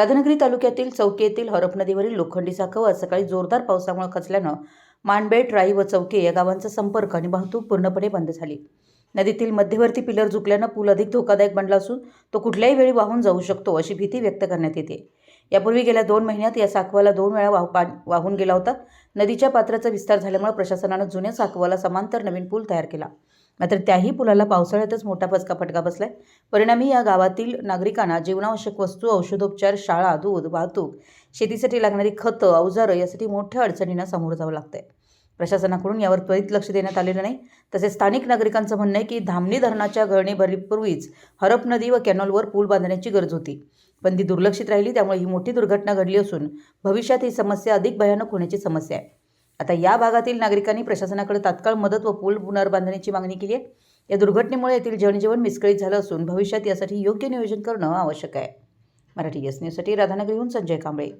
राधानगरी तालुक्यातील चौकी येथील हरप नदीवरील लोखंडी साखव आज सकाळी जोरदार पावसामुळे खचल्यानं मानबेट राई व चौके या गावांचा संपर्क आणि वाहतूक पूर्णपणे बंद झाली. नदीतील मध्यवर्ती पिलर झुकल्यानं पूल अधिक धोकादायक बनला असून तो कुठल्याही वेळी वाहून जाऊ शकतो अशी भीती व्यक्त करण्यात येते. यापूर्वी गेल्या दोन महिन्यात या साखवाला दोन वेळा वाहू पा वाहून गेला होता. नदीच्या पात्राचा विस्तार झाल्यामुळे प्रशासनानं जुन्या साखवाला समांतर नवीन पूल तयार केला. मात्र त्याही पुलाला पावसाळ्यातच मोठा फसका फटका बसलाय. परिणामी या गावातील नागरिकांना जीवनावश्यक वस्तू औषधोपचार शाळा दूध वाहतूक शेतीसाठी लागणारी खतं अवजारं यासाठी मोठ्या अडचणींना सामोरं जावं लागतंय. प्रशासनाकडून यावर त्वरित लक्ष देण्यात आलेलं नाही. तसेच स्थानिक नागरिकांचं म्हणणं आहे की धामणी धरणाच्या गळणीभरीपूर्वीच हरप नदी व कॅनॉलवर पूल बांधण्याची गरज होती. पण ती दुर्लक्षित राहिली त्यामुळे ही मोठी दुर्घटना घडली असून भविष्यात ही समस्या अधिक भयानक होण्याची समस्या आहे. आता या भागातील नागरिकांनी प्रशासनाकडे तात्काळ मदत व पूल पुनर्बांधण्याची मागणी केली आहे. या दुर्घटनेमुळे येथील जनजीवन विस्कळीत झालं असून भविष्यात यासाठी योग्य नियोजन करणं आवश्यक आहे. मराठी एस न्यूजसाठी राधानगरीहून संजय कांबळे.